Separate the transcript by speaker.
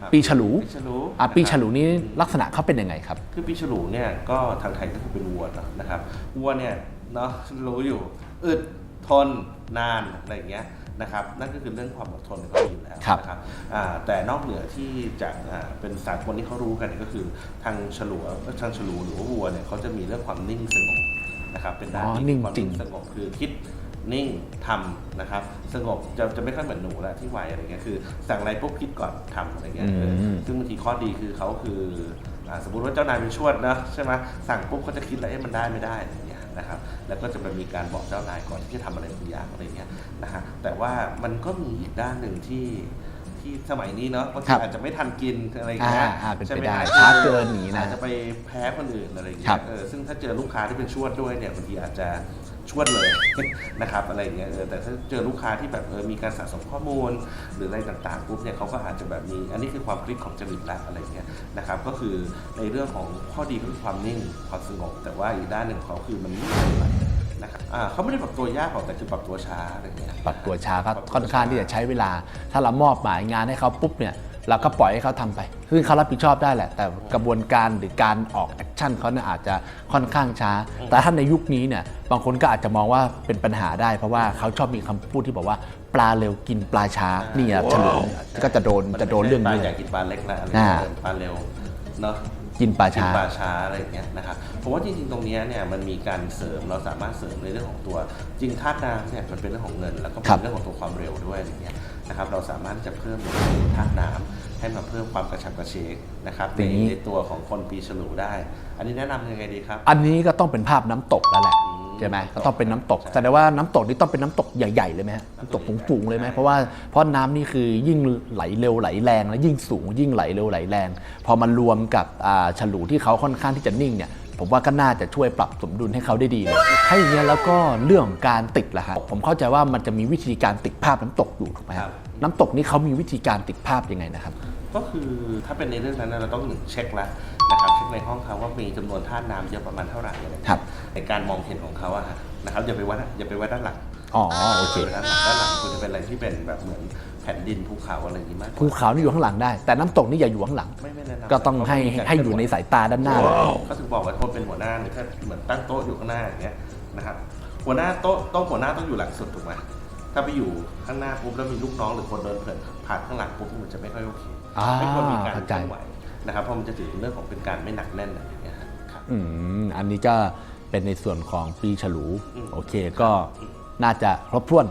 Speaker 1: ครับ
Speaker 2: ปีฉลู
Speaker 1: ปีฉลู
Speaker 2: อะปีฉลู
Speaker 1: นะครับ
Speaker 2: นี้ลักษณะเขาเป็นยังไงครับ
Speaker 1: คือปีฉลูเนี่ยก็ทางไทยก็คือเป็นวัวเนอะนะครับวัวเนี่ยเนาะรู้อยู่อึดทนนานอะไรอย่างเงี้ยนะครับนั่นก็คือเรื่องความอดทนของเขาอยู่แล้ว
Speaker 2: ครับ
Speaker 1: นะครับอ่าแต่นอกเหนือที่จากอ่าเป็นสากลที่เขารู้กันก็คือทางฉลูทางฉลูหรือว่าวัวเนี่ยเขาจะมีเรื่องความนิ่งสงบนะครับเป็นด้าน
Speaker 2: อ๋อ
Speaker 1: ที่
Speaker 2: นิ่ง
Speaker 1: ความ
Speaker 2: จริง
Speaker 1: สงบคือคิด นิ่งทำนะครับ สงบจะจะไม่ค่อยเหมือนหนูละที่ไวอะไรเงี้ยคือ สั่งอะไรปุ๊บคิดก่อนทำอะไรเงี้ยเออ
Speaker 2: อืม
Speaker 1: ซึ่งบางทีข้อดีคือเขาคืออ่าสมมติว่าเจ้านายเป็นชวดนะใช่ไหมสั่งปุ๊บเขาจะคิดแล้วเอ๊ะมันได้ไม่ได้อะไรอย่างเงี้ยนะครับ แล้วก็จะไปมีการบอกเจ้านายก่อนที่จะทำอะไรบางอย่างอะไรเงี้ยนะฮะแต่ว่ามันก็มีอีกด้านหนึ่งที่ที่สมัยนี้เนาะบาง
Speaker 2: ค
Speaker 1: ที
Speaker 2: รับ
Speaker 1: อาจจะไม่ทันกินอะไรอย่างเงี้ย
Speaker 2: อ่าอ่าเป็นไป
Speaker 1: ใช่หม
Speaker 2: ได้
Speaker 1: ฮะ
Speaker 2: ช้าเกินอย่างงี้นะ
Speaker 1: อาจจะไปแพ้คนอื่นอะไรอย่าง
Speaker 2: ครั
Speaker 1: เงี้
Speaker 2: บ
Speaker 1: ยเออซึ่งถ้าเจอลูกค้าที่เป็นชวดด้วยเนี่ยบางทีอาจจะ ชวดเลย นะครับอะไรอย่างเงี้ยเออแต่ถ้าเจอลูกค้าที่แบบเออมีการสะสมข้อมูล หรืออะไรต่างๆปุ๊บเนี่ยเขาก็อาจจะแบบมีอันนี้คือความคลิกของจริตละอะไรเงี้ยนะครับก็คือในเรื่องของข้อดีก็คือความนิ่งความสงบ แต่ว่าอีกด้านหนึ่งของเขาคือมันไม่เหมือนกันนะครับอ่าเขาไม่ได้ปรับตัวยากหรอกแต่คือปรับตัวช้าอะไรเงี้ย
Speaker 2: ปรับตัวช้าก็
Speaker 1: ปรับตัว
Speaker 2: ค่อนข้างที่จะใช้เวลา ถ้าเรามอบหมายงานให้เขาปุ๊บเนี่ยเราก็ปล่อยให้เขาทำไปซึ่งเขารับผิดชอบได้แหละ แต่กระบวนการหรือการออกแอค ชั่นเขาเนี่ยอาจจะค่อนข้างช้า แต่ถ้าในยุคนี้เนี่ยบางคนก็อาจจะมองว่าเป็นปัญหาได้ เพราะว่าเขาชอบมีคำพูดที่บอกว่าปลาเร็วกินปลาช้านี่อะเฉลิมก็จะโดนจะโดนเรื่อง
Speaker 1: ปลา
Speaker 2: นี้
Speaker 1: อยากกินปลาเล็กนะอะไร
Speaker 2: อ่า
Speaker 1: เงี้ยปลาเร็วเนาะ
Speaker 2: กินปลา
Speaker 1: กิน
Speaker 2: ช้า
Speaker 1: ปลาช้าอะไรอย่างเงี้ยนะครับเพราะว่าจริงๆตรงเนี้ยเนี่ยมันมีการเสริมเราสามารถเสริมในเรื่องของตัวจริงธาตุน้ำเนี่ยมันเป็นเรื่องของเงิน แล้วก็
Speaker 2: ครั
Speaker 1: เป็น
Speaker 2: บ
Speaker 1: เรื่องของตัวความเร็วด้วยอะไรเงี้ยนะครับเราสามารถที่จะเพิ่มในเรื่องของธาตุน้ำ ให้มาเพิ่มความกระฉับกระเฉงนะครับใน
Speaker 2: อย่างนี้
Speaker 1: ในตัวของคนปีฉลูได้ อันนี้แนะนำยังไงดีครับ
Speaker 2: อันนี้ก็ต้องเป็นภาพน้ำตกแล้วแหละ
Speaker 1: อืม
Speaker 2: ใช่ไหมก็ต้องเป็นน้ำตก
Speaker 1: ใช่
Speaker 2: แสดงว่าน้ำตกนี่ต้องเป็นน้ำตกใหญ่ ๆ เลยไหมฮะน้ำตกสูงๆเลยไหมเพราะว่าเพราะน้ำนี่คือยิ่งไหลเร็วไหลแรงแล้วยิ่งสูงยิ่งไหลเร็วไหลแรง พอมันรวมกับอ่าฉลูที่เขาค่อนข้างที่จะนิ่งเนี่ยผมว่าก็น่าจะช่วยปรับสมดุลให้เขาได้ดีเลยถ้าอย่างเงี้ยแล้วก็เรื่องของการติดล่ะฮะผมเข้าใจว่ามันจะมีวิธีการติดภาพน้ำตกอยู่ถูกไหม
Speaker 1: ค
Speaker 2: ค
Speaker 1: รั
Speaker 2: รับบ น้ำตกนี่เขามีวิธีการติดภาพยังไงนะครับ
Speaker 1: ก็คือถ้าเป็นในเรื่องนั้นนะเราต้องหนึ่งเช็คแล้วนะครับเช็คในห้องเขาว่ามีจำนวนธาตุน้ำเยอะประมาณเท่าไหร่อะไรเงี้ย
Speaker 2: ครับ
Speaker 1: ในการมองเห็นของเขาอะฮะนะครับอย่าไปวัดอย่าไปวัดด้านหลัง
Speaker 2: อ๋อโอเค
Speaker 1: ด้านหลังด้านหลังควรจะเป็นอะไรที่เป็นแบบเหมือนแผ่นดินภูเขาอะไรอย่างนี้มากกว่า
Speaker 2: ภูเขานี่อยู่ข้างหลังได้ แต่น้ำตกนี่อย่าอยู่ข้างหลัง
Speaker 1: ไม่ไม่แนะนำ
Speaker 2: ก็ต้องให้
Speaker 1: เพราะมันมีการ
Speaker 2: ให้อยู่ในสายตาด้านหน้าเลย
Speaker 1: เขาถึงบอกว่าคนเป็นหัวหน้าหรือถ้าเหมือนตั้งโต๊ะอยู่ข้างหน้าอย่างเงี้ยนะครับหัวหน้าโต๊ะโต๊ะหัวหน้าต้องอยู่หลังสุดถูกไหม ถ้าไปอยู่ข้างหน้าปุ๊บแล้วมีลูกน้องหรือคนเดินเผ่นผ่านข้างหลังปุ๊บมันจะไม่ค่อยโอเค
Speaker 2: อ่า
Speaker 1: ไม่ควรมีการ
Speaker 2: เข้า
Speaker 1: เค
Speaker 2: ใจ
Speaker 1: ลื่อนไหวนะครับเพราะมันจะถือเป็นเรื่องของเป็นการไม่หนักแน่นอะไรอย่างเงี้ยครับ
Speaker 2: อืมอันนี้ก็เป็นในส่วนของปีฉลู
Speaker 1: อืม
Speaker 2: โอเคก็น่าจะครบถ้วน